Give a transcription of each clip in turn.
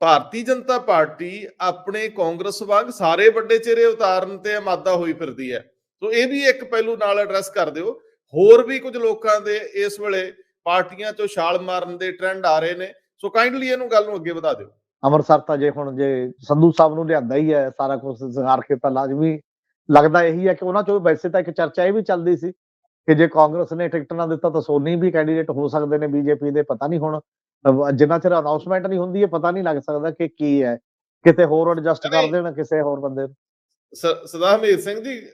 Bharatiya Janata party ਆਪਣੇ ਕਾਂਗਰਸ ਵਾਂਗ ਸਾਰੇ ਵੱਡੇ ਚਿਹਰੇ ਉਤਾਰਨ ਤੇ ਆਮਾਦਾ ਹੋਈ ਫਿਰਦੀ ਹੈ। ਸੋ ਇਹ ਵੀ ਇੱਕ ਪਹਿਲੂ ਨਾਲ ਐਡਰੈਸ ਕਰ ਦਿਓ। ਹੋਰ ਵੀ ਕੁਝ ਲੋਕਾਂ ਦੇ ਇਸ ਵੇਲੇ ਪਾਰਟੀਆਂ ਚੋਂ ਛਾਲ ਮਾਰਨ ਦੇ ਟ੍ਰੈਂਡ ਆ ਰਹੇ ਨੇ। ਸੋ ਕਾਈਂਡਲੀ ਇਹਨੂੰ ਗੱਲ ਨੂੰ ਅੱਗੇ ਵਧਾ ਦਿਓ। ਅੰਮ੍ਰਿਤਸਰ ਤਾਂ ਜੇ ਹੁਣ ਜੇ ਸੰਧੂ ਸਾਹਿਬ ਨੂੰ ਲਿਆਂਦਾ ਹੀ ਹੈ, ਸਾਰਾ ਕੁਝ ਸੰਘਾਰ ਕੇ ਤਾਂ ਲਾਜ਼ਮੀ ਲੱਗਦਾ ਇਹੀ ਹੈ ਕਿ ਉਹਨਾਂ ਚੋਂ ਵੈਸੇ ਤਾਂ ਇੱਕ ਚਰਚਾ ਇਹ ਵੀ ਚੱਲਦੀ ਸੀ ਕਿ ਜੇ ਕਾਂਗਰਸ ਨੇ ਟਿਕਟ ਨਾ ਦਿੱਤਾ ਤਾਂ ਸੋਨੀ ਵੀ ਕੈਂਡੀਡੇਟ ਹੋ ਸਕਦੇ ਨੇ, ਬੀਜੇਪੀ ਦੇ, ਪਤਾ ਨਹੀਂ ਹੁਣ ਜਿੰਨਾ ਚਿਰ ਅਨਾਉਂਸਮੈਂਟ ਨਹੀਂ ਹੁੰਦੀ ਹੈ ਪਤਾ ਨਹੀਂ ਲੱਗ ਸਕਦਾ ਕਿ ਕੀ ਹੈ। ਕਿਤੇ ਹੋਰ ਐਡਜਸਟ ਕਰ। ਦੇਣ ਕਿਸੇ ਹੋਰ ਬੰਦੇ ਨੂੰ। ਸ- ਸਰਦਾਰ ਹਮੀਰ ਸਿੰਘ ਜੀ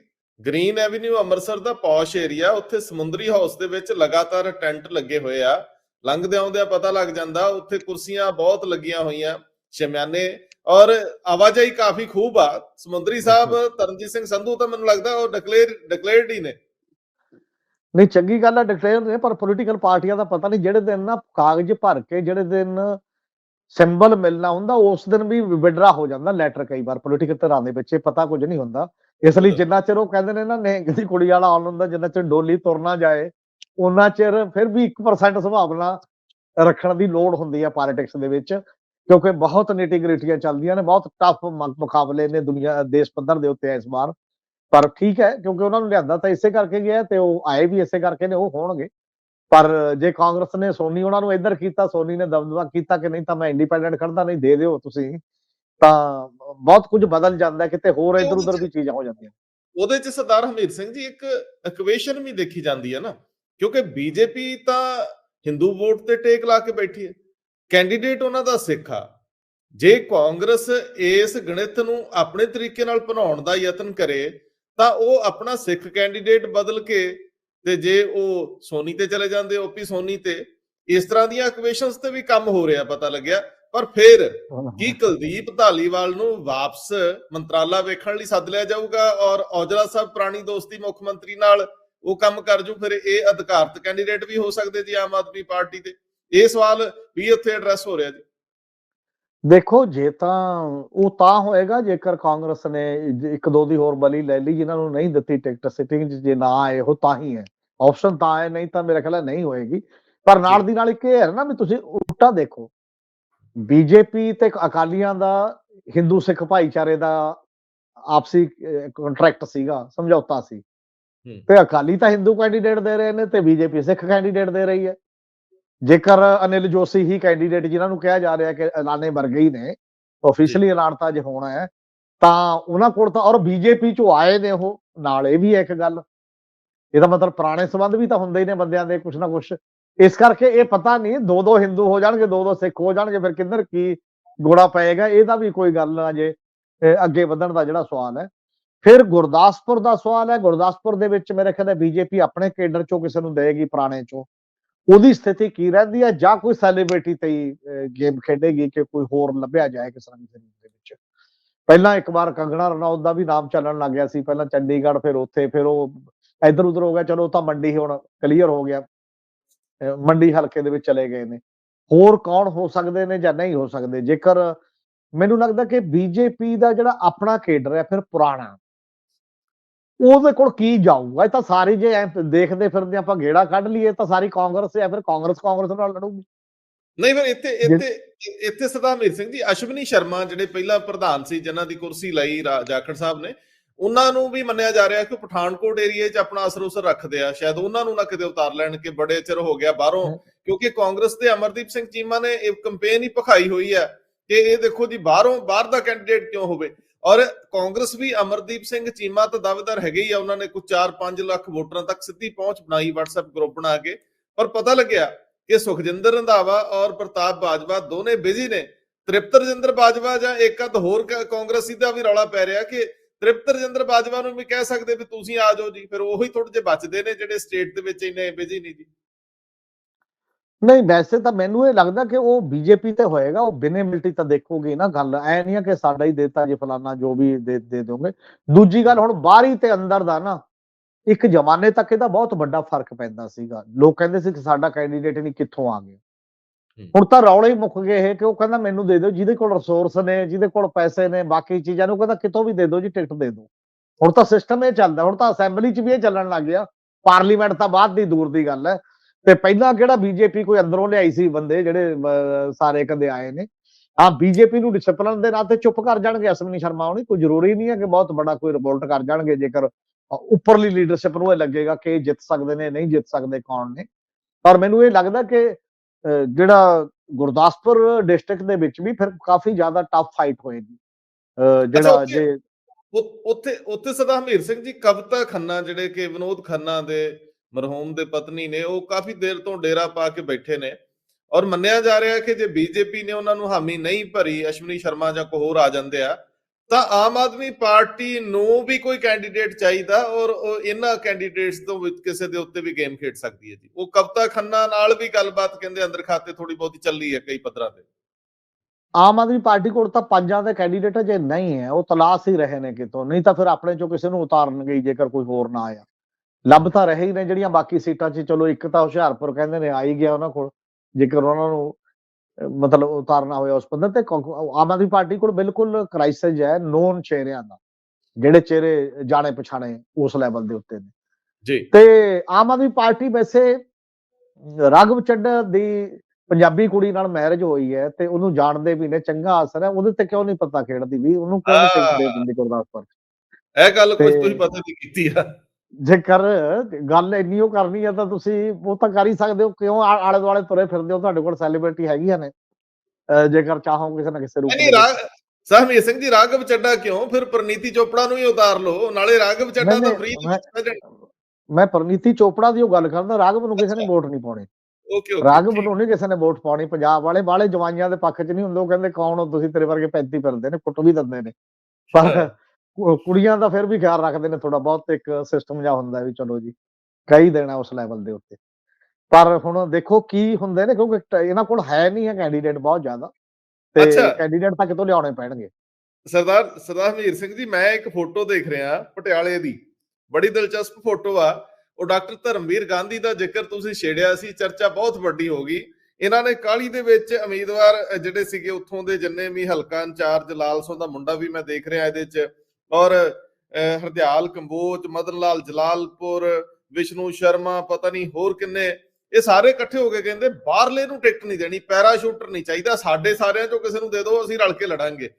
ਗ੍ਰੀਨ ਐਵਨਿਊ ਅੰਮ੍ਰਿਤਸਰ ਦਾ ਪੌਸ਼ ਏਰੀਆ ਉੱਥੇ ਸਮੁੰਦਰੀ ਹਾਊਸ ਦੇ ਵਿੱਚ ਲਗਾਤਾਰ ਟੈਂਟ ਲੱਗੇ ਹੋਏ ਆ। ਲੰਘਦੇ ਆਉਂਦਿਆਂ ਪਤਾ ਲੱਗ ਜਾਂਦਾ ਉੱਥੇ ਕੁਰਸੀਆਂ ਬਹੁਤ ਲੱਗੀਆਂ ਹੋਈਆਂ ਸ਼ਮਿਆਨੇ ਔਰ ਆਵਾਜਾਈ ਕਾਫੀ ਖੂਬ ਆ। ਸਮੁੰਦਰੀ ਸਾਹਿਬ ਤਰਨਜੀਤ ਸਿੰਘ ਸੰਧੂ ਤਾਂ ਮੈਨੂੰ ਲੱਗਦਾ ਉਹ ਡਿਕਲੇਅਰ ਡਿਕਲੇਅਰਡ ਹੀ ਨੇ। ਨਹੀਂ, ਚੰਗੀ ਗੱਲ ਹੈ ਡਿਕਲੇਅਰ ਨੇ, ਪਰ ਪੋਲੀਟੀਕਲ ਪਾਰਟੀਆਂ ਦਾ ਪਤਾ ਨਹੀਂ ਜਿਹੜੇ ਦਿਨ ਨਾ ਕਾਗਜ਼ ਭਰ ਕੇ, ਜਿਹੜੇ ਦਿਨ ਸਿੰਬਲ ਮਿਲਣਾ ਹੁੰਦਾ, ਉਸ ਦਿਨ ਵੀ ਵਿਡਰਾ ਹੋ ਜਾਂਦਾ ਲੈਟਰ ਕਈ ਵਾਰ ਪੋਲੀਟੀਕਲ ਧਿਰਾਂ ਦੇ ਵਿੱਚ, ਇਹ ਪਤਾ ਕੁਝ ਨਹੀਂ ਹੁੰਦਾ। ਇਸ ਲਈ ਜਿੰਨਾ ਚਿਰ ਉਹ ਕਹਿੰਦੇ ਨੇ ਨਾ ਨਹਿੰਗ ਦੀ ਕੁੜੀ ਵਾਲਾ ਆਉਣ ਹੁੰਦਾ, ਜਿੰਨਾ ਚਿਰ ਡੋਲੀ ਤੁਰਨਾ ਜਾਏ, ਉਹਨਾਂ ਚਿਰ ਫਿਰ ਵੀ 1% ਸੰਭਾਵਨਾ ਰੱਖਣ ਦੀ ਲੋੜ ਹੁੰਦੀ ਹੈ ਪੋਲਿਟਿਕਸ ਦੇ ਵਿੱਚ, ਕਿਉਂਕਿ ਬਹੁਤ ਨਿਟੀਗ੍ਰਿਟੀਆਂ ਚੱਲਦੀਆਂ ਨੇ, ਬਹੁਤ ਟਫ ਮੁਕਾਬਲੇ ਨੇ ਦੁਨੀਆ, ਦੇਸ਼ ਪੱਧਰ ਦੇ ਉੱਤੇ ਇਸ ਵਾਰ। ਪਰ ਠੀਕ ਹੈ ਕਿਉਂਕਿ ਉਹਨਾਂ ਨੂੰ ਲਿਆਂਦਾ ਤਾਂ ਇਸੇ ਕਰਕੇ ਗਿਆ ਤੇ ਉਹ ਆਏ ਵੀ ਇਸੇ ਕਰਕੇ ਨੇ ਉਹ ਹੋਣਗੇ। ਪਰ ਜੇ ਕਾਂਗਰਸ ਨੇ ਸੋਨੀ ਉਹਨਾਂ ਨੂੰ ਇੱਧਰ ਕੀਤਾ ਸੋਨੀ ਨੇ ਦਬਦਬਾ ਕੀਤਾ ਕਿ ਨਹੀਂ ਤਾਂ ਮੈਂ ਇੰਡੀਪੈਂਡੈਂਟ ਖੜਦਾ ਨਹੀਂ ਦੇ ਦਿਓ ਤੁਸੀਂ ਤਾਂ ਬਹੁਤ ਕੁਝ ਬਦਲ ਜਾਂਦਾ ਕਿਤੇ ਹੋਰ ਇੱਧਰ ਉੱਧਰ ਵੀ ਚੀਜ਼ਾਂ ਹੋ ਜਾਂਦੀਆਂ। ਉਹਦੇ ਚ ਸਰਦਾਰ ਹਮੀਰ ਸਿੰਘ ਜੀ ਇੱਕ ਇਕੁਏਸ਼ਨ ਵੀ ਦੇਖੀ ਜਾਂਦੀ ਹੈ ਨਾ ਕਿਉਂਕਿ ਬੀਜੇਪੀ ਤਾਂ ਹਿੰਦੂ ਵੋਟ ਤੇ ਟੇਕ ਲਾ ਕੇ ਬੈਠੀ ਹੈ। ਕੈਂਡੀਡੇਟ ਉਹਨਾਂ ਦਾ ਸਿੱਖ ਆ। ਜੇ ਕਾਂਗਰਸ ਇਸ ਗਣਿਤ ਨੂੰ ਆਪਣੇ ਤਰੀਕੇ ਨਾਲ ਬਣਾਉਣ ਦਾ ਯਤਨ ਕਰੇ ਤਾਂ ਉਹ ਆਪਣਾ ਸਿੱਖ ਕੈਂਡੀਡੇਟ ਬਦਲ ਕੇ ਤੇ ਜੇ ਉਹ ਸੋਨੀ ਤੇ ਚਲੇ ਜਾਂਦੇ ਓਪੀ ਸੋਨੀ ਤੇ ਇਸ ਤਰ੍ਹਾਂ ਦੀਆਂ ਇਕੁਏਸ਼ਨਸ ਤੇ ਵੀ ਕੰਮ ਹੋ ਰਿਹਾ ਪਤਾ ਲੱਗਿਆ। ਪਰ ਫਿਰ ਕੀ ਕੁਲਦੀਪ ਧਾਲੀਵਾਲ ਨੂੰ ਵਾਪਸ ਮੰਤਰਾਲਾ ਵੇਖਣ ਲਈ ਸੱਦ ਲਿਆ ਜਾਊਗਾ ਔਰ ਔਜਲਾ ਸਾਹਿਬ ਪੁਰਾਣੀ ਦੋਸਤੀ ਮੁੱਖ ਮੰਤਰੀ ਨਾਲ ਉਹ ਕੰਮ ਕਰ ਜੂ ਫਿਰ ਇਹ ਅਧਿਕਾਰਤ ਕੈਂਡੀਡੇਟ ਵੀ ਹੋ ਸਕਦੇ ਜੀ ਆਮ ਆਦਮੀ ਪਾਰਟੀ ਦੇ। ਇਹ ਸਵਾਲ ਵੀ ਉੱਥੇ ਐਡਰੈਸ ਹੋ ਰਿਹਾ ਜੀ। ਦੇਖੋ ਜੇ ਤਾਂ ਉਹ ਤਾਂ ਹੋਏਗਾ ਜੇਕਰ ਕਾਂਗਰਸ ਨੇ ਇੱਕ ਦੋ ਦੀ ਹੋਰ ਬਲੀ ਲੈ ਲਈ ਜਿਨ੍ਹਾਂ ਨੂੰ ਨਹੀਂ ਦਿੱਤੀ ਟਿਕਟ ਸਿਟਿੰਗ ਜੇ ਨਾ ਆਏ ਉਹ ਤਾਂ ਹੀ ਹੈ ਆਪਸ਼ਨ ਤਾਂ ਹੈ ਨਹੀਂ ਤਾਂ ਮੇਰੇ ਖਿਆਲ ਨਹੀਂ ਹੋਏਗੀ ਪਰ ਨਾਲ। ਦੀ ਨਾਲ ਇੱਕ ਇਹ ਹੈ ਨਾ ਵੀ ਤੁਸੀਂ ਉਲਟਾ ਦੇਖੋ ਬੀਜੇਪੀ ਤੇ ਅਕਾਲੀਆਂ ਦਾ ਹਿੰਦੂ ਸਿੱਖ ਭਾਈਚਾਰੇ ਦਾ ਆਪਸੀ ਕੰਟਰੈਕਟ ਸੀਗਾ ਸਮਝੌਤਾ ਸੀ। ਤੇ ਅਕਾਲੀ ਤਾਂ ਹਿੰਦੂ ਕੈਂਡੀਡੇਟ ਦੇ ਰਹੇ ਨੇ ਤੇ ਬੀਜੇਪੀ ਸਿੱਖ ਕੈਂਡੀਡੇਟ ਦੇ ਰਹੀ ਹੈ ਜੇਕਰ ਅਨਿਲ ਜੋਸ਼ੀ ਹੀ ਕੈਂਡੀਡੇਟ ਜਿਨ੍ਹਾਂ ਨੂੰ ਕਿਹਾ ਜਾ ਰਿਹਾ ਕਿ ਐਲਾਨੇ ਵਰਗੇ ਹੀ ਨੇ ਆਫੀਸ਼ੀਅਲੀ ਐਲਾਨ ਤਾਂ ਅੱਜ ਹੋਣਾ ਹੈ ਤਾਂ ਉਹਨਾਂ ਕੋਲ ਤਾਂ ਔਰ ਬੀਜੇਪੀ ਚੋਂ ਆਏ ਨੇ ਉਹ ਨਾਲ ਇਹ ਵੀ ਇੱਕ ਗੱਲ। ਇਹਦਾ ਮਤਲਬ ਪੁਰਾਣੇ ਸੰਬੰਧ ਵੀ ਤਾਂ ਹੁੰਦੇ ਹੀ ਨੇ ਬੰਦਿਆਂ ਦੇ ਕੁਛ ਨਾ ਕੁਛ। ਇਸ ਕਰਕੇ ਇਹ ਪਤਾ ਨਹੀਂ ਦੋ ਦੋ ਹਿੰਦੂ ਹੋ ਜਾਣਗੇ ਦੋ ਦੋ ਸਿੱਖ ਹੋ ਜਾਣਗੇ ਫਿਰ ਕਿੱਧਰ ਕੀ ਗੋੜਾ ਪਏਗਾ ਇਹਦਾ ਵੀ ਕੋਈ ਗੱਲ ਨਾ ਜੇ ਅੱਗੇ ਵਧਣ ਦਾ ਜਿਹੜਾ ਸਵਾਲ ਹੈ। ਫਿਰ ਗੁਰਦਾਸਪੁਰ ਦਾ ਸਵਾਲ ਹੈ ਗੁਰਦਾਸਪੁਰ ਦੇ ਵਿੱਚ ਮੇਰੇ ਖਿਆਲ ਹੈ ਬੀਜੇਪੀ ਆਪਣੇ ਕੇਡਰ ਚੋਂ ਕਿਸੇ ਨੂੰ ਦੇਗੀ ਪੁਰਾਣੇ ਚੋਂ। ਉਹਦੀ ਸਥਿਤੀ ਕੀ ਰਹਿੰਦੀ ਹੈ ਜਾਂ ਕੋਈ ਸੈਲੀਬ੍ਰਿਟੀ ਤੇ ਹੀ ਗੇਮ ਖੇਡੇਗੀ ਕਿ ਕੋਈ ਹੋਰ ਲੱਭਿਆ ਜਾਏ ਕਿਸ ਤਰ੍ਹਾਂ ਦੇ ਵਿੱਚ? ਪਹਿਲਾਂ ਇੱਕ ਵਾਰ ਕੰਗਣਾ ਰਣੌਤ ਦਾ ਵੀ ਨਾਮ ਚੱਲਣ ਲੱਗ ਗਿਆ ਸੀ। ਪਹਿਲਾਂ ਚੰਡੀਗੜ੍ਹ, ਫਿਰ ਉੱਥੇ, ਫਿਰ ਉਹ ਇੱਧਰ ਉੱਧਰ ਹੋ ਗਿਆ। ਚਲੋ ਤਾਂ ਮੰਡੀ ਹੁਣ ਕਲੀਅਰ ਹੋ ਗਿਆ। ਮੰਡੀ ਹਲਕੇ ਦੇ ਵਿੱਚ ਚਲੇ ਗਏ ਨੇ। ਹੋਰ ਕੌਣ ਹੋ ਸਕਦੇ ਨੇ ਜਾਂ ਨਹੀਂ ਹੋ ਸਕਦੇ? ਜੇਕਰ ਮੈਨੂੰ ਲੱਗਦਾ ਕਿ ਬੀਜੇਪੀ ਦਾ ਜਿਹੜਾ ਆਪਣਾ ਕੇਡਰ ਹੈ ਫਿਰ ਪੁਰਾਣਾ। ਉਹਦੇ ਕੋਲ ਕੀ ਜਾਊਗਾ? ਇਹ ਤਾਂ ਸਾਰੀ ਜੇ ਐਂ ਦੇਖਦੇ ਫਿਰਦੇ ਆਪਾਂ ਗੇੜਾ ਕੱਢ ਲਈਏ ਤਾਂ ਸਾਰੀ ਕਾਂਗਰਸ ਹੈ ਫਿਰ ਕਾਂਗਰਸ ਕਾਂਗਰਸ ਨਾਲ ਲੜੂਗੀ। ਨਹੀਂ ਫਿਰ ਇੱਥੇ ਇੱਥੇ ਇੱਥੇ ਸਰਦਾਰ ਸਿੰਘ ਜੀ ਅਸ਼ਵਨੀ ਸ਼ਰਮਾ ਜਿਹੜੇ ਪਹਿਲਾਂ ਪ੍ਰਧਾਨ ਸੀ ਜਿਨ੍ਹਾਂ ਦੀ ਕੁਰਸੀ ਲਈ ਜਾਖੜ ਸਾਹਿਬ ਨੇ ਉਹਨਾਂ ਨੂੰ ਵੀ ਮੰਨਿਆ ਜਾ ਰਿਹਾ ਕਿ ਪਠਾਨਕੋਟ ਏਰੀਏ 'ਚ ਆਪਣਾ ਅਸਰ ਉਸਰ ਰੱਖਦੇ ਆ। ਸ਼ਾਇਦ ਉਹਨਾਂ ਨੂੰ ਨਾ ਕਿਤੇ ਉਤਾਰ ਲੈਣ ਕਿ ਬੜੇ ਚਿਰ ਹੋ ਗਿਆ ਬਾਹਰੋਂ। ਕਿਉਂਕਿ ਕਾਂਗਰਸ ਦੇ ਅਮਰਦੀਪ ਸਿੰਘ ਚੀਮਾ ਨੇ ਇਹ ਕੰਪੇਨ ਹੀ ਪਖਾਈ ਹੋਈ ਹੈ ਕਿ ਇਹ ਦੇਖੋ ਜੀ ਬਾਹਰੋਂ ਬਾਹਰ ਦਾ ਕੈਂਡੀਡੇਟ ਕਿਉਂ ਹੋਵੇ? ਔਰ ਕਾਂਗਰਸ ਵੀ ਅਮਰਦੀਪ ਸਿੰਘ ਚੀਮਾ ਤਾਂ ਦਾਅਵੇਦਾਰ ਹੈਗੇ ਹੀ ਆ, ਉਹਨਾਂ ਨੇ ਕੁਝ 4-5 ਲੱਖ ਵੋਟਰਾਂ ਤੱਕ ਸਿੱਧੀ ਪਹੁੰਚ ਬਣਾਈ WhatsApp ਗਰੁੱਪ ਬਣਾ ਕੇ। ਪਰ ਪਤਾ ਲੱਗਿਆ ਕਿ ਸੁਖਜਿੰਦਰ ਰੰਧਾਵਾ ਔਰ ਪ੍ਰਤਾਪ ਬਾਜਵਾ ਦੋਨੇ ਬਿਜ਼ੀ ਨੇ। ਤ੍ਰਿਪਤ ਰਜਿੰਦਰ ਬਾਜਵਾ ਜਾਂ ਇੱਕ ਅੱਧ ਹੋਰ ਕ- ਕਾਂਗਰਸੀ ਦਾ ਵੀ ਰੌਲਾ ਪੈ ਰਿਹਾ ਕਿ ਤ੍ਰਿਪਤ ਰਜਿੰਦਰ ਬਾਜਵਾ ਨੂੰ ਵੀ ਕਹਿ ਸਕਦੇ ਵੀ ਤੁਸੀਂ ਆ ਜਾਓ ਜੀ, ਫਿਰ ਉਹੀ ਥੋੜੇ ਜਿਹੇ ਬਚਦੇ ਨੇ ਜਿਹੜੇ ਸਟੇਟ ਦੇ ਵਿੱਚ ਇੰਨੇ ਬਿਜ਼ੀ ਨਹੀਂ ਜੀ। ਨਹੀਂ ਵੈਸੇ ਤਾਂ ਮੈਨੂੰ ਇਹ ਲੱਗਦਾ ਕਿ ਉਹ ਬੀਜੇਪੀ ਤੇ ਹੋਏਗਾ ਉਹ ਬਿਨੇ ਮਿਲਟੀ ਤਾਂ ਦੇਖੋਗੇ ਨਾ ਗੱਲ। ਐ ਨਹੀਂ ਆ ਕਿ ਸਾਡਾ ਹੀ ਦੇਤਾ ਜੇ ਫਲਾਨਾ ਜੋ ਵੀ ਦੇ ਦੇ ਦੋਗੇ ਦੂਜੀ ਗੱਲ ਹੁਣ ਬਾਹਰੀ ਤੇ ਅੰਦਰ ਦਾ ਨਾ ਇੱਕ ਜ਼ਮਾਨੇ ਤੱਕ ਇਹਦਾ ਬਹੁਤ ਵੱਡਾ ਫ਼ਰਕ ਪੈਂਦਾ ਸੀਗਾ। ਲੋਕ ਕਹਿੰਦੇ ਸੀ ਕਿ ਸਾਡਾ ਕੈਂਡੀਡੇਟ ਨਹੀਂ ਕਿੱਥੋਂ ਆ ਗਿਆ। ਹੁਣ ਤਾਂ ਰੌਲੇ ਹੀ ਮੁੱਕ ਗਏ ਇਹ ਕਿ ਉਹ ਕਹਿੰਦਾ ਮੈਨੂੰ ਦੇ ਦਿਓ ਜਿਹਦੇ ਕੋਲ ਰਿਸੋਰਸ ਨੇ ਜਿਹਦੇ ਕੋਲ ਪੈਸੇ ਨੇ ਬਾਕੀ ਚੀਜ਼ਾਂ ਨੂੰ ਕਹਿੰਦਾ ਕਿਤੋਂ ਵੀ ਦੇ ਦਿਓ ਜੀ ਟਿਕਟ ਦੇ ਦਿਓ। ਹੁਣ ਤਾਂ ਸਿਸਟਮ ਇਹ ਚੱਲਦਾ ਹੁਣ ਤਾਂ ਅਸੈਂਬਲੀ 'ਚ ਵੀ ਇਹ ਚੱਲਣ ਲੱਗ ਗਿਆ। ਪਾਰਲੀਮੈਂਟ ਤਾਂ ਬਾਅਦ ਦੀ ਦੂਰ ਦੀ ਗੱਲ ਹੈ। ਤੇ ਪਹਿਲਾਂ ਕਿਹੜਾ ਬੀਜੇਪੀ ਕੋਈ ਅੰਦਰੋਂ ਲਿਆਈ ਸੀ ਬੰਦੇ ਜਿਹੜੇ ਸਾਰੇ ਕਦੇ ਆਏ ਨੇ? ਹਾਂ ਬੀਜੇਪੀ ਨੂੰ ਡਿਸਪਲਿਨ ਦੇ ਨਾਂ ਤੇ ਚੁੱਪ ਕਰ ਜਾਣਗੇ ਅਸ਼ਵਨੀ ਸ਼ਰਮਾ ਹੋਣੀ ਕੋਈ ਜ਼ਰੂਰੀ ਨਹੀਂ ਹੈ ਕਿ ਬਹੁਤ ਵੱਡਾ ਕੋਈ ਰਿਵੋਲਟ ਕਰ ਜਾਣਗੇ ਜੇਕਰ ਉੱਪਰਲੀ ਲੀਡਰਸ਼ਿਪ ਨੂੰ ਇਹ ਲੱਗੇਗਾ ਕਿ ਜਿੱਤ ਸਕਦੇ ਨੇ ਨਹੀਂ ਜਿੱਤ ਸਕਦੇ ਕੌਣ ਨੇ? ਪਰ ਮੈਨੂੰ ਇਹ ਲੱਗਦਾ ਕਿ ਜਿਹੜਾ ਗੁਰਦਾਸਪੁਰ ਡਿਸਟ੍ਰਿਕਟ ਦੇ ਵਿੱਚ ਵੀ ਫਿਰ ਕਾਫੀ ਜ਼ਿਆਦਾ ਟਫ ਫਾਈਟ ਹੋਏਗੀ। ਜਿਹੜਾ ਜੇ ਉੱਥੇ ਉੱਥੇ ਸਦਾ ਹਮੀਰ ਸਿੰਘ ਜੀ ਕਵਿਤਾ ਖੰਨਾ ਜਿਹੜੇ ਕਿ ਵਿਨੋਦ ਖੰਨਾ ਦੇ ਮਰਹੂਮ ਦੇ ਪਤਨੀ ਨੇ, ਉਹ ਕਾਫੀ ਦੇਰ ਤੋਂ ਡੇਰਾ ਪਾ ਕੇ ਬੈਠੇ ਨੇ ਔਰ ਮੰਨਿਆ ਜਾ ਰਿਹਾ ਕਿ ਜੇ ਬੀਜੇਪੀ ਨੇ ਉਹਨਾਂ ਨੂੰ ਹਾਮੀ ਨਹੀਂ ਭਰੀ, ਅਸ਼ਵਨੀ ਸ਼ਰਮਾ ਜਾਂ ਕੋਈ ਹੋਰ ਆ ਜਾਂਦੇ ਆ, ਤਾਂ ਆਮ ਆਦਮੀ ਪਾਰਟੀ ਨੂੰ ਵੀ ਕੋਈ ਕੈਂਡੀਡੇਟ ਚਾਹੀਦਾ ਔਰ ਇਹਨਾਂ ਕੈਂਡੀਡੇਟਸ ਤੋਂ ਵਿੱਚ ਕਿਸੇ ਦੇ ਉੱਤੇ ਵੀ ਗੇਮ ਖੇਡ ਸਕਦੀ ਹੈ ਜੀ। ਉਹ ਕਵਿਤਾ ਖੰਨਾ ਨਾਲ ਵੀ ਗੱਲਬਾਤ ਕਹਿੰਦੇ ਅੰਦਰ ਖਾਤੇ ਥੋੜੀ ਬਹੁਤੀ ਚੱਲੀ ਹੈ ਕਈ ਪੱਧਰਾਂ ਤੇ। ਆਮ ਆਦਮੀ ਪਾਰਟੀ ਕੋਲ ਤਾਂ ਪੰਜਾਂ ਦੇ ਕੈਂਡੀਡੇਟ ਜੇ ਨਹੀਂ ਹੈ, ਉਹ ਤਲਾਸ਼ ਹੀ ਰਹੇ ਨੇ ਕਿਤੋਂ, ਨਹੀਂ ਤਾਂ ਫਿਰ ਆਪਣੇ ਚੋਂ ਕਿਸੇ ਨੂੰ ਉਤਾਰਨਗੇ ਹੀ ਜੇਕਰ ਕੋਈ ਹੋਰ ਨਾ ਆਇਆ। ਲੱਭ ਤਾਂ ਰਹੇ ਹੀ ਨੇ ਜਿਹੜੀਆਂ ਬਾਕੀ ਸੀਟਾਂ 'ਚ ਚਲੋ ਇੱਕ ਤਾਂ ਹੁਸ਼ਿਆਰਪੁਰ ਕਹਿੰਦੇ ਨੇ ਆ ਹੀ ਗਿਆ ਉਹਨਾਂ ਕੋਲ। ਜੇਕਰ ਉਹਨਾਂ ਨੂੰ ਮਤਲਬ ਉਤਾਰਨਾ ਹੋਇਆ ਉਸ ਪੱਧਰ ਤੇ ਆਮ ਆਦਮੀ ਪਾਰਟੀ ਕੋਲ ਬਿਲਕੁਲ ਕ੍ਰਾਈਸਿਸ ਹੈ ਨੋਨ ਚਿਹਰਿਆਂ ਦਾ ਜਿਹੜੇ ਚਿਹਰੇ ਜਾਣੇ ਪਛਾਣੇ ਉਸ ਲੈਵਲ ਦੇ ਉੱਤੇ ਨੇ। ਜੀ। ਤੇ ਆਮ ਆਦਮੀ ਪਾਰਟੀ ਵੈਸੇ ਰਾਘਵ ਚੱਡਾ ਦੀ ਪੰਜਾਬੀ ਕੁੜੀ ਨਾਲ ਮੈਰਿਜ ਹੋਈ ਹੈ ਤੇ ਉਹਨੂੰ ਜਾਣਦੇ ਵੀ ਨੇ ਚੰਗਾ ਅਸਰ ਹੈ ਉਹਦੇ ਤੇ ਕਿਉਂ ਨਹੀਂ ਪਤਾ ਖੇਡਦੀ ਵੀ ਉਹਨੂੰ ਕਿਉਂ ਨਹੀਂ ਟਿਕਟ ਦੇ ਦਿੰਦੀ ਗੁਰਦਾਸਪੁਰ ਇਹ ਗੱਲ ਕੁਝ ਤੁਸੀਂ ਪਤਾ ਨਹੀਂ ਕੀਤੀ ਆ। ਜੇਕਰ ਗੱਲ ਇੰਨੀ ਉਹ ਕਰਨੀ ਹੈ ਤਾਂ ਤੁਸੀਂ ਉਹ ਤਾਂ ਕਰ ਹੀ ਸਕਦੇ ਹੋ ਕਿਉਂ ਆਲੇ ਦੁਆਲੇ ਤੁਰੇ ਫਿਰਦੇ ਹੋ ਤੁਹਾਡੇ ਕੋਲ ਸੈਲੀਬ੍ਰਿਟੀ ਹੈਗੀਆਂ ਨੇ। ਜੇਕਰ ਚਾਹੋ ਕਿਸੇ ਨਾ ਕਿਸੇ ਰੂਪ ਨਹੀਂ ਸਹਮੀਰ ਸਿੰਘ ਜੀ ਰਾਘਵ ਚੱਡਾ ਕਿਉਂ? ਫਿਰ ਪ੍ਰਨੀਤੀ ਚੋਪੜਾ ਨੂੰ ਹੀ ਉਤਾਰ ਲਓ। ਨਾਲੇ ਰਾਘਵ ਚੱਡਾ ਤਾਂ ਫ੍ਰੀ ਮੈਂ- ਪਰਨੀਤੀ ਚੋਪੜਾ ਦੀ ਉਹ ਗੱਲ ਕਰਦਾ ਰਾਘਵ ਨੂੰ ਕਿਸੇ ਨੇ ਵੋਟ ਨਹੀਂ ਪਾਉਣੀ। ਓਕੇ ਰਾਘਵ ਨੂੰ ਨਹੀਂ ਕਿਸੇ ਨੇ ਵੋਟ ਪਾਉਣੀ। ਪੰਜਾਬ ਵਾਲੇ ਬਾਲੇ ਜਵਾਈਆਂ ਦੇ ਪੱਖ 'ਚ ਨਹੀਂ ਹੁੰਦੇ ਉਹ ਕਹਿੰਦੇ ਕੌਣ ਹੋ? ਤੁਸੀਂ ਤੇਰੇ ਵਰਗੇ 35 ਫਿਰਦੇ ਨੇ ਕੁੱਟ ਵੀ ਦਿੰਦੇ ਨੇ। ਪਰ ਕੁੜੀਆਂ ਦਾ ਫਿਰ ਵੀ ਖਿਆਲ ਰੱਖਦੇ ਨੇ ਥੋੜਾ ਬਹੁਤ ਇੱਕ ਸਿਸਟਮ ਜਿਹਾ ਹੁੰਦਾ ਵੀ ਚਲੋ ਜੀ ਕਹੀ ਦੇਣਾ ਉਸ ਲੈਵਲ ਦੇ ਉੱਤੇ। ਪਰ ਹੁਣ ਦੇਖੋ ਕੀ ਹੁੰਦੇ ਨੇ ਕਿਉਂਕਿ ਇਹਨਾਂ ਕੋਲ ਹੈ ਨਹੀਂ ਹੈ ਕੈਂਡੀਡੇਟ ਬਹੁਤ ਜ਼ਿਆਦਾ। ਤੇ। ਕੈਂਡੀਡੇਟ ਤਾਂ ਕਿਤੋਂ ਲਿਆਉਣੇ ਪੈਣਗੇ। ਸਰਦਾਰ ਸਰਦਾਰ ਹਮੀਰ ਸਿੰਘ ਜੀ ਮੈਂ ਇੱਕ ਫੋਟੋ ਦੇਖ ਰਿਹਾ ਪਟਿਆਲੇ ਦੀ। ਬੜੀ ਦਿਲਚਸਪ ਫੋਟੋ ਆ। ਉਹ ਡਾਕਟਰ ਧਰਮਵੀਰ ਗਾਂਧੀ ਦਾ ਜ਼ਿਕਰ ਤੁਸੀਂ ਛੇੜਿਆ ਸੀ ਚਰਚਾ ਬਹੁਤ ਵੱਡੀ ਹੋ ਗਈ। ਇਹਨਾਂ ਨੇ ਕਾਲੀ ਦੇ ਵਿੱਚ ਉਮੀਦਵਾਰ ਜਿਹੜੇ ਸੀਗੇ ਉੱਥੋਂ ਦੇ ਜਿੰਨੇ ਵੀ ਹਲਕਾ ਇੰਚਾਰਜ ਲਾਲਸੋ ਦਾ ਮੁੰਡਾ ਵੀ ਮੈਂ ਦੇਖ ਰਿਹਾ ਇਹਦੇ 'ਚ। ਔਰ ਹਰਦਿਆਲ, ਕੰਬੋਜ ਮਦਨ ਲਾਲ ਜਲਾਲਪੁਰ, ਵਿਸ਼ਨੂੰ ਸ਼ਰਮਾ, ਪਤਾ ਨਹੀਂ ਹੋਰ ਕਿੰਨੇ, ਇਹ ਸਾਰੇ ਇਕੱਠੇ ਹੋ ਕੇ ਕਹਿੰਦੇ ਬਾਹਰਲੇ ਨੂੰ ਟਿਕਟ ਨਹੀਂ ਦੇਣੀ, ਪੈਰਾਸ਼ੂਟਰ ਨਹੀਂ ਚਾਹੀਦਾ, ਸਾਡੇ ਸਾਰਿਆਂ ਚੋਂ ਕਿਸੇ ਨੂੰ ਦੇ ਦਿਓ, ਅਸੀਂ ਰਲ ਕੇ ਲੜਾਂਗੇ।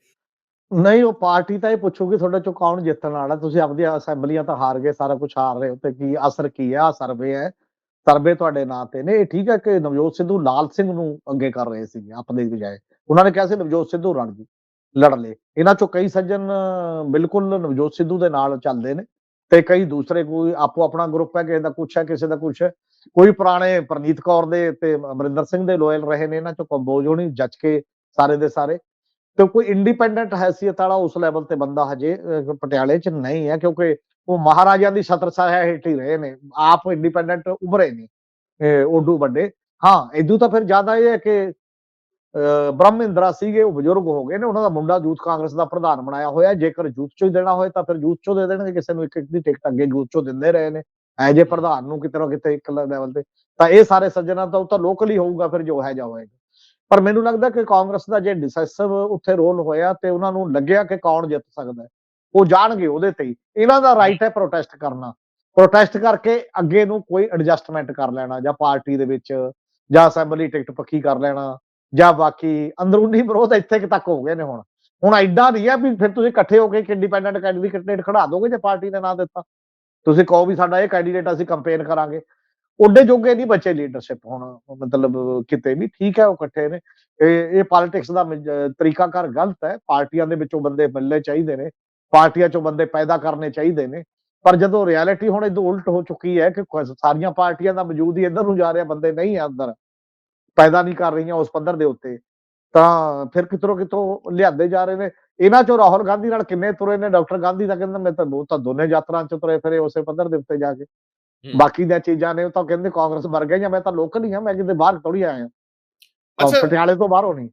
ਨਹੀਂ, ਉਹ ਪਾਰਟੀ ਤਾਂ ਇਹ ਪੁੱਛੂਗੀ ਤੁਹਾਡੇ ਚੋਂ ਕੌਣ ਜਿੱਤਣ ਵਾਲਾ, ਤੁਸੀਂ ਆਪਦੀ ਅਸੈਂਬਲੀਆਂ ਤਾਂ ਹਾਰ ਗਏ, ਸਾਰਾ ਕੁਝ ਹਾਰ ਰਹੇ ਹੋ, ਤੇ ਕੀ ਅਸਰ ਕੀ ਹੈ ਆ ਸਰਵੇ ਹੈ, ਸਰਵੇ ਤੁਹਾਡੇ ਨਾਂ ਤੇ ਨੇ, ਇਹ ਠੀਕ ਹੈ ਕਿ ਨਵਜੋਤ ਸਿੱਧੂ ਲਾਲ ਸਿੰਘ ਨੂੰ ਅੱਗੇ ਕਰ ਰਹੇ ਸੀ ਆਪਣੇ ਬਜਾਏ, ਉਹਨਾਂ ਨੇ ਕਿਹਾ ਸੀ ਨਵਜੋਤ ਸਿੱਧੂ ਰਣ ਜੀ ਲੜ ਲਏ। ਇਹਨਾਂ ਚੋਂ ਕਈ ਸੱਜਣ ਬਿਲਕੁਲ ਨਵਜੋਤ ਸਿੱਧੂ ਦੇ ਨਾਲ ਚੱਲਦੇ ਨੇ ਤੇ ਕਈ ਦੂਸਰੇ ਕੋਈ ਆਪੋ ਆਪਣਾ ਗਰੁੱਪ ਹੈ, ਕਿਸੇ ਦਾ ਕੁਛ ਹੈ, ਕਿਸੇ ਦਾ ਕੁਛ ਹੈ। ਕੋਈ ਪੁਰਾਣੇ ਪ੍ਰਨੀਤ ਕੌਰ ਦੇ ਤੇ ਅਮਰਿੰਦਰ ਸਿੰਘ ਦੇ ਲੋਇਲ ਰਹੇ ਨੇ, ਇਹਨਾਂ ਚੋਂ ਕੰਬੋਜ ਹੋਣੀ, ਜੱਜ ਕੇ ਸਾਰੇ ਦੇ ਸਾਰੇ। ਤੇ ਕੋਈ ਇੰਡੀਪੈਂਡੈਂਟ ਹੈਸੀਅਤ ਵਾਲਾ ਉਸ ਲੈਵਲ ਤੇ ਬੰਦਾ ਹਜੇ ਪਟਿਆਲੇ 'ਚ ਨਹੀਂ ਹੈ, ਕਿਉਂਕਿ ਉਹ ਮਹਾਰਾਜਾ ਦੀ ਛਤਰ ਛਾਇਆ ਹੇਠ ਹੀ ਰਹੇ ਨੇ। ਆਪ ਇੰਡੀਪੈਂਡੈਂਟ ਉਭਰੇ ਨੇ, ਇਹ ਓਡੂ ਵੱਡੇ। ਹਾਂ ਇਦੋਂ ਤਾਂ ਫਿਰ ਜ਼ਿਆਦਾ ਇਹ ਹੈ ਕਿ ਬ੍ਰਹਮਿੰਦਰਾ ਸੀਗੇ, ਉਹ ਬਜ਼ੁਰਗ ਹੋ ਗਏ ਨੇ, ਉਹਨਾਂ ਦਾ ਮੁੰਡਾ ਯੂਥ ਕਾਂਗਰਸ ਦਾ ਪ੍ਰਧਾਨ ਬਣਾਇਆ ਹੋਇਆ, ਜੇਕਰ ਯੂਥ ਚੋਂ ਹੀ ਦੇਣਾ ਹੋਏ ਤਾਂ ਫਿਰ ਯੂਥ ਚੋਂ ਦੇ ਦੇਣਗੇ, ਕਿਸੇ ਨੂੰ ਇੱਕ ਇੱਕ ਦੀ ਟਿਕਟ ਅੱਗੇ ਯੂਥ ਚੋਂ ਦਿੰਦੇ ਰਹੇ ਨੇ। ਐ ਜੇ ਪ੍ਰਧਾਨ ਨੂੰ ਕਿਤੇ ਨਾ ਕਿਤੇ ਇੱਕ ਲੈਵਲ ਤੇ, ਤਾਂ ਇਹ ਸਾਰੇ ਸੱਜਣਾ ਤਾਂ ਉਹ ਤਾਂ ਲੋਕਲ ਹੀ ਹੋਊਗਾ, ਫਿਰ ਜੋ ਹੈ, ਜਾ ਹੋਏਗਾ। ਪਰ ਮੈਨੂੰ ਲੱਗਦਾ ਕਿ ਕਾਂਗਰਸ ਦਾ ਜੇ ਡਿਸਾਈਸਿਵ ਉੱਥੇ ਰੋਲ ਹੋਇਆ ਤੇ ਉਹਨਾਂ ਨੂੰ ਲੱਗਿਆ ਕਿ ਕੌਣ ਜਿੱਤ ਸਕਦਾ ਉਹ ਜਾਣਗੇ ਉਹਦੇ ਤੇ ਹੀ। ਇਹਨਾਂ ਦਾ ਰਾਈਟ ਹੈ ਪ੍ਰੋਟੈਸਟ ਕਰਨਾ। ਪ੍ਰੋਟੈਸਟ ਕਰਕੇ ਅੱਗੇ ਨੂੰ ਕੋਈ ਐਡਜਸਟਮੈਂਟ ਕਰ ਲੈਣਾ, ਜਾਂ ਪਾਰਟੀ ਦੇ ਵਿੱਚ ਜਾਂ ਅਸੈਂਬਲੀ ਟਿਕਟ ਪੱਕੀ ਕਰ ਲੈਣਾ। ਜਾਂ ਬਾਕੀ ਅੰਦਰੂਨੀ ਵਿਰੋਧ ਇੱਥੇ ਤੱਕ ਹੋ ਗਏ ਨੇ ਹੁਣ। ਹੁਣ ਐਡਾ ਨਹੀਂ ਹੈ ਵੀ ਫਿਰ ਤੁਸੀਂ ਇਕੱਠੇ ਹੋ ਕੇ ਇੱਕ ਇੰਡੀਪੈਂਡੈਂਟ ਕੈਂਡੀਡੇਟ ਖੜਾ ਦੋਗੇ ਜੇ ਪਾਰਟੀ ਨੇ ਨਾ ਦਿੱਤਾ। ਤੁਸੀਂ ਕਹੋ ਵੀ ਸਾਡਾ ਇਹ ਕੈਂਡੀਡੇਟ ਅਸੀਂ ਕੰਪੇਨ ਕਰਾਂਗੇ। ਉਹਦੇ ਜੋਗੇ ਨਹੀਂ ਬਚੇ ਲੀਡਰਸ਼ਿਪ ਹੁਣ ਮਤਲਬ ਕਿਤੇ ਵੀ ਠੀਕ ਹੈ ਉਹ ਇਕੱਠੇ ਨੇ। ਇਹ ਇਹ ਪੋਲਿਟਿਕਸ ਦਾ ਮਿ- ਅਹ ਤਰੀਕਾਕਾਰ ਗਲਤ ਹੈ। ਪਾਰਟੀਆਂ ਦੇ ਵਿੱਚੋਂ ਬੰਦੇ ਮਿਲਣੇ ਚਾਹੀਦੇ ਨੇ। ਪਾਰਟੀਆਂ ਚੋਂ ਬੰਦੇ ਪੈਦਾ ਕਰਨੇ ਚਾਹੀਦੇ ਨੇ। ਪਰ ਜਦੋਂ ਰਿਐਲਿਟੀ ਹੁਣ ਇਹਦੋਂ ਉਲਟ ਹੋ ਚੁੱਕੀ ਹੈ ਕਿ ਸਾਰੀਆਂ ਪਾਰਟੀਆਂ ਦਾ ਵਜੂਦ ਹੀ ਇੱਧਰ ਨੂੰ ਜਾ ਰਿਹਾ, ਬੰਦੇ ਨਹੀਂ ਆ ਅੰਦਰ। ਪੈਦਾ ਨਹੀਂ ਕਰ ਰਹੀਆਂ ਉਸ ਪੱਧਰ ਦੇ ਉੱਤੇ ਤਾਂ ਫਿਰ ਕਿਤਰੋਂ ਕਿਤੋਂ ਲਿਆਂਦੇ ਜਾ ਰਹੇ ਨੇ। ਇਹਨਾਂ ਚੋਂ ਰਾਹੁਲ ਗਾਂਧੀ ਨਾਲ ਕਿੰਨੇ ਤੁਰੇ ਨੇ? ਡਾਕਟਰ ਗਾਂਧੀ ਦਾ ਕਹਿੰਦਾ ਮੈਂ ਤਾਂ ਉਹ ਤਾਂ ਦੋਨੇ ਯਾਤਰਾ ਚ ਤੁਰੇ ਫਿਰੇ ਉਸੇ ਪੱਧਰ ਦੇ ਉੱਤੇ ਜਾ ਕੇ। ਬਾਕੀ ਦੀਆਂ ਚੀਜ਼ਾਂ ਨੇ ਉਹ ਤਾਂ ਕਹਿੰਦੇ ਕਾਂਗਰਸ ਮਰ ਗਏ ਜਾਂ ਮੈਂ ਤਾਂ ਲੋਕਲ ਹੀ ਹਾਂ ਮੈਂ ਕਿਤੇ ਬਾਹਰ ਥੋੜੀ ਆਇਆ ਅੱਛਾ। ਪਟਿਆਲੇ ਤੋਂ ਬਾਹਰੋਂ ਨਹੀਂ।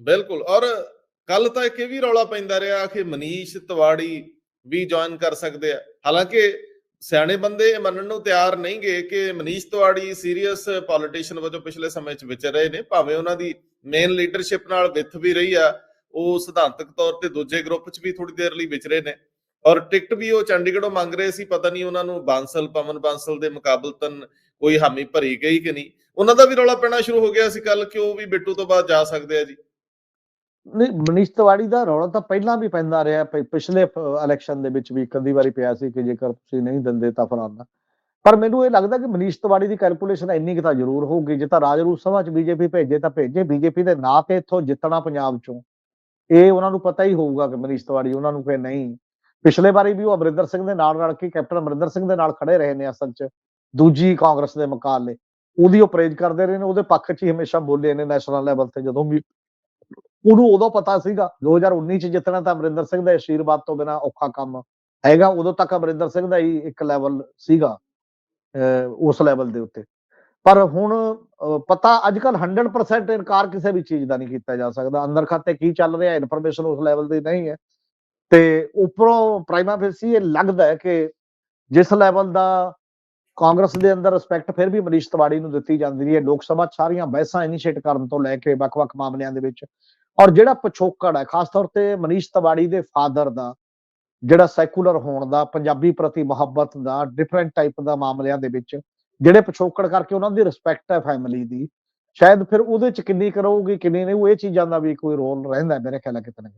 ਬਿਲਕੁਲ ਔਰ ਕੱਲ ਤਾਂ ਇੱਕ ਇਹ ਵੀ ਰੌਲਾ ਪੈਂਦਾ ਰਿਹਾ ਕਿ ਮਨੀਸ਼ ਤਿਵਾੜੀ ਵੀ ਜੁਆਇਨ ਕਰ ਸਕਦੇ ਆ। ਹਾਲਾਂਕਿ ਸਿਆਣੇ ਬੰਦੇ ਇਹ ਮੰਨਣ ਨੂੰ ਤਿਆਰ ਨਹੀਂ ਗਏ ਕਿ ਮਨੀਸ਼ ਤਿਵਾੜੀ ਸੀਰੀਅਸ ਪੋਲੀਟੀਸ਼ੀਅਨ ਵਜੋਂ ਪਿਛਲੇ ਸਮੇਂ 'ਚ ਵਿਚਰ ਰਹੇ ਨੇ, ਭਾਵੇਂ ਉਹਨਾਂ ਦੀ ਮੇਨ ਲੀਡਰਸ਼ਿਪ ਨਾਲ ਵਿੱਥ ਵੀ ਰਹੀ ਆ, ਉਹ ਸਿਧਾਂਤਕ ਤੌਰ ਤੇ ਦੂਜੇ ਗਰੁੱਪ 'ਚ ਵੀ ਥੋੜੀ ਦੇਰ ਲਈ ਵਿਚਰੇ ਨੇ। ਔਰ ਟਿਕਟ ਵੀ ਉਹ ਚੰਡੀਗੜ੍ਹੋਂ ਮੰਗ ਰਹੇ ਸੀ, ਪਤਾ ਨਹੀਂ ਉਹਨਾਂ ਨੂੰ ਬਾਂਸਲ, ਪਵਨ ਬਾਂਸਲ ਦੇ ਮੁਕਾਬਲਤਨ ਕੋਈ ਹਾਮੀ ਭਰੀ ਗਈ ਕਿ ਨਹੀਂ। ਉਹਨਾਂ ਦਾ ਵੀ ਰੌਲਾ ਪੈਣਾ ਸ਼ੁਰੂ ਹੋ ਗਿਆ ਸੀ ਕੱਲ ਕਿ ਉਹ ਵੀ ਬਿੱਟੂ ਤੋਂ ਬਾਅਦ ਜਾ ਸਕਦੇ ਆ ਜੀ। ਨਹੀਂ, ਮਨੀਸ਼ ਤਿਵਾੜੀ ਦਾ ਰੌਲਾ ਤਾਂ ਪਹਿਲਾਂ ਵੀ ਪੈਂਦਾ ਰਿਹਾ ਪਿਛਲੇ ਇਲੈਕਸ਼ਨ ਦੇ ਵਿੱਚ ਵੀ ਕਦੀ ਵਾਰੀ ਪਿਆ ਸੀ ਕਿ ਜੇਕਰ ਤੁਸੀਂ ਨਹੀਂ ਦਿੰਦੇ ਤਾਂ ਫਲਾਨਾ ਪਰ ਮੈਨੂੰ ਇਹ ਲੱਗਦਾ ਕਿ ਮਨੀਸ਼ ਤਿਵਾੜੀ ਦੀ ਕੈਲਕੂਲੇਸ਼ਨ ਇੰਨੀ ਕੁ ਤਾਂ ਜ਼ਰੂਰ ਹੋਊਗੀ, ਜੇ ਤਾਂ ਰਾਜਰੂਪ ਸਭਾ ਚ ਬੀਜੇਪੀ ਭੇਜੇ ਤਾਂ ਭੇਜੇ ਬੀਜੇਪੀ ਦੇ ਨਾਂ ਤੇ ਇੱਥੋਂ ਜਿੱਤਣਾ ਪੰਜਾਬ ਚੋਂ। ਇਹ ਉਹਨਾਂ ਨੂੰ ਪਤਾ ਹੀ ਹੋਊਗਾ ਕਿ ਮਨੀਸ਼ ਤਿਵਾੜੀ ਉਹਨਾਂ ਨੂੰ ਕਿ ਨਹੀਂ। ਪਿਛਲੇ ਵਾਰੀ ਵੀ ਉਹ ਅਮਰਿੰਦਰ ਸਿੰਘ ਦੇ ਨਾਲ ਰਲ ਕੇ ਕੈਪਟਨ ਅਮਰਿੰਦਰ ਸਿੰਘ ਦੇ ਨਾਲ ਖੜੇ ਰਹੇ ਨੇ ਅਸਲ 'ਚ, ਦੂਜੀ ਕਾਂਗਰਸ ਦੇ ਮੁਕਾਬਲੇ। ਉਹਦੀ ਉਹ ਪ੍ਰੇਜ ਕਰਦੇ ਰਹੇ ਨੇ, ਉਹਦੇ ਪੱਖ 'ਚ ਹੀ ਹਮੇਸ਼ਾ ਬੋਲੇ ਨੇ ਨੈਸ਼ਨਲ ਲੈਵਲ ਤੇ ਜਦੋਂ ਵੀ ਉਹਨੂੰ ਉਦੋਂ ਪਤਾ ਸੀਗਾ 2019 ਚ ਜਿੱਤਣਾ ਤਾਂ ਅਮਰਿੰਦਰ ਸਿੰਘ ਦੇ ਆਸ਼ੀਰਵਾਦ ਤੋਂ ਬਿਨਾ ਔਖਾ ਕੰਮ ਹੈਗਾ, ਉਦੋਂ ਤੱਕ ਅਮਰਿੰਦਰ ਸਿੰਘ ਦਾ ਹੀ ਇੱਕ ਲੈਵਲ ਸੀਗਾ ਉਸ ਲੈਵਲ ਦੇ ਉੱਤੇ। ਪਰ ਹੁਣ ਪਤਾ ਅੱਜ ਕੱਲ 100% ਇਨਕਾਰ ਕਿਸੇ ਵੀ ਚੀਜ਼ ਦਾ ਨਹੀਂ ਕੀਤਾ ਜਾ ਸਕਦਾ। ਅੰਦਰ ਖਾਤੇ ਕੀ ਚੱਲ ਰਿਹਾ ਇਨਫੋਰਮੇਸ਼ਨ ਉਸ ਲੈਵਲ ਦੀ ਨਹੀਂ ਹੈ। ਤੇ ਉੱਪਰੋਂ ਪ੍ਰਾਈਮਾ ਫੇਸੀ ਇਹ ਲੱਗਦਾ ਹੈ ਕਿ ਜਿਸ ਲੈਵਲ ਦਾ ਕਾਂਗਰਸ ਦੇ ਅੰਦਰ ਰਿਸਪੈਕਟ ਫਿਰ ਵੀ ਮਨੀਸ਼ ਤਿਵਾੜੀ ਨੂੰ ਦਿੱਤੀ ਜਾਂਦੀ ਹੈ। ਲੋਕ ਸਭਾ ਸਾਰੀਆਂ ਬਹਿਸਾਂ ਇਨੀਸ਼ੀਏਟ ਕਰਨ ਤੋਂ ਲੈ ਕੇ ਵੱਖ-ਵੱਖ ਮਾਮਲਿਆਂ ਦੇ ਵਿੱਚ ਔਰ ਜਿਹੜਾ ਪਿਛੋਕੜ ਹੈ, ਖਾਸ ਤੌਰ ਤੇ ਮਨੀਸ਼ ਤਿਵਾੜੀ ਦੇ ਫਾਦਰ ਦਾ, ਜਿਹੜਾ ਸੈਕੂਲਰ ਹੋਣ ਦਾ, ਪੰਜਾਬੀ ਪ੍ਰਤੀ ਮੁਹੱਬਤ ਦਾ ਡਿਫਰੈਂਟ ਟਾਈਪ ਦਾ ਮਾਮਲਿਆਂ ਦੇ ਵਿੱਚ, ਜਿਹੜੇ ਪਿਛੋਕੜ ਕਰਕੇ ਉਹਨਾਂ ਦੀ ਰਿਸਪੈਕਟ ਹੈ ਫੈਮਿਲੀ ਦੀ, ਸ਼ਾਇਦ ਫਿਰ ਉਹਦੇ ਚ ਕਿੰਨੀ ਕਰੋਗੇ ਕਿੰਨੀ ਨਹੀਂ, ਉਹ ਇਹ ਚੀਜ਼ਾਂ ਦਾ ਵੀ ਕੋਈ ਰੋਲ ਰਹਿੰਦਾ ਹੈ ਮੇਰੇ ਖਿਆਲ ਨਾਲ ਕਿਤੇ ਨਾ ਕਿਤੇ।